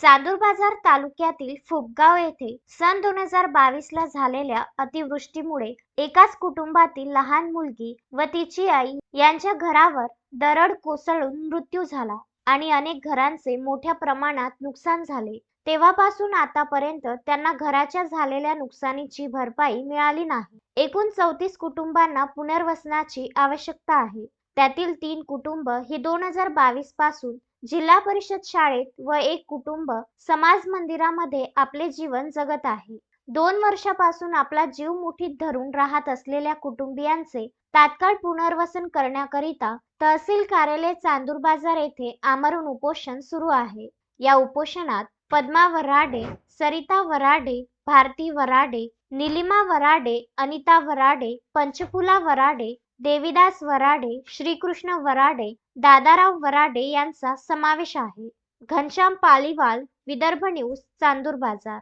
चांदूर बाजार तालुक्यातील फुपगाव येथे सन दोन हजार बावीस ला झालेल्या अतिवृष्टीमुळे एकाच कुटुंबातील लहान मुलगी व तिची आई यांच्या घरावर दरड कोसळून मृत्यू झाला आणि अनेक घरांचे मोठ्या प्रमाणात नुकसान झाले. तेव्हापासून आतापर्यंत त्यांना घराच्या झालेल्या नुकसानीची भरपाई मिळाली नाही. एकूण चौतीस कुटुंबांना पुनर्वसनाची आवश्यकता आहे. त्यातील तीन कुटुंब ही दोन हजार बावीसपासून जिल्हा परिषद शाळेत व एक कुटुंब समाज मंदिरामध्ये आपले जीवन जगत आहे. दोन वर्षापासून आपला जीव मुठीत धरून राहत असलेल्या कुटुंबियांचे तात्काळ पुनर्वसन करण्याकरिता तहसील कार्यालय चांदूर बाजार येथे आमरण उपोषण सुरू आहे. या उपोषणात पद्मा वराडे सरिता वराडे भारती वराडे निलिमा वराडे अनिता वराडे पंचफुला वराडे देविदास वराडे श्रीकृष्ण वराडे दादाराव वराडे यांचा समावेश आहे. घनश्याम पालीवाल विदर्भ न्यूज चांदूर बाजार.